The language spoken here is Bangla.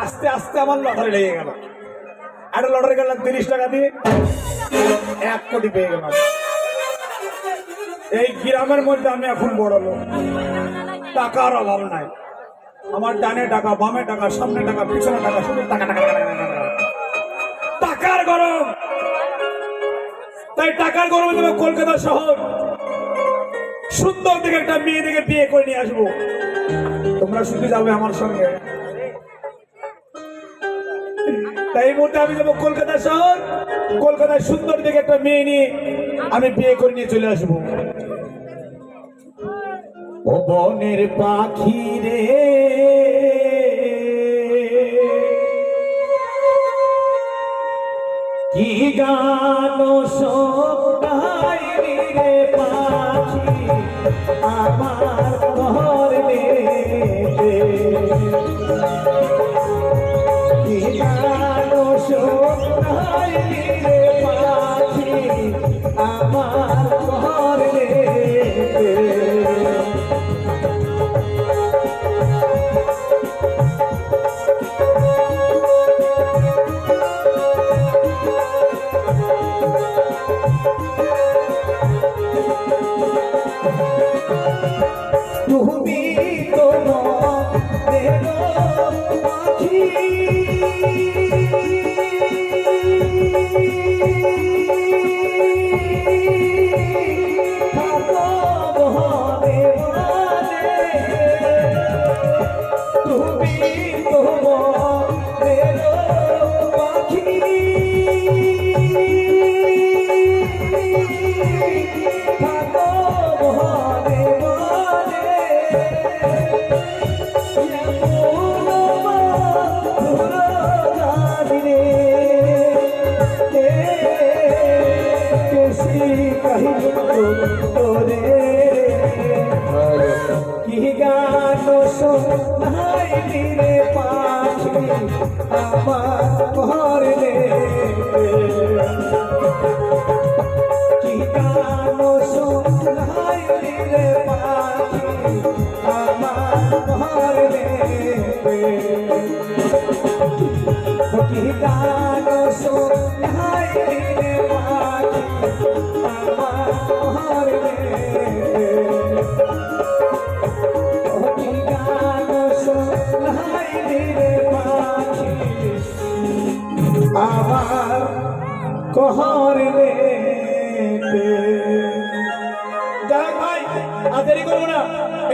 আস্তে আস্তে আমার লটারি লেগে গেল। একটা লটারি গেলাম তিরিশ টাকা দিয়ে। এক কোটি পেয়ে গেলাম। এই গ্রামের মধ্যে আমি এখন বড় টাকার অভাব নাই। আমার ডানে টাকা বামে টাকা সামনে টাকা পিছনে টাকা শুধু টাকা টাকা টাকা টাকা, টাকা। টাকার গরম! তাই টাকার গরমে দেবে কলকাতা শহর সুন্দর দেখে একটা মেয়ে দেখে বিয়ে করে নিয়ে আসব। তোমরা শুধু যাবে আমার সঙ্গে। তাই মুহূর্তে আমি যাব কলকাতা শহর। কলকাতায় সুন্দর দেখে একটা মেয়ে নিয়ে আমি বিয়ে করে নিয়ে চলে আসব। ও বনের পাখি রে। কি গান শোনাই রে পাখি? আমার ঘর কি গান শোনাই রে Música আমার ঘরে কি গান আমার কহর ভাই আর দেরি করব না।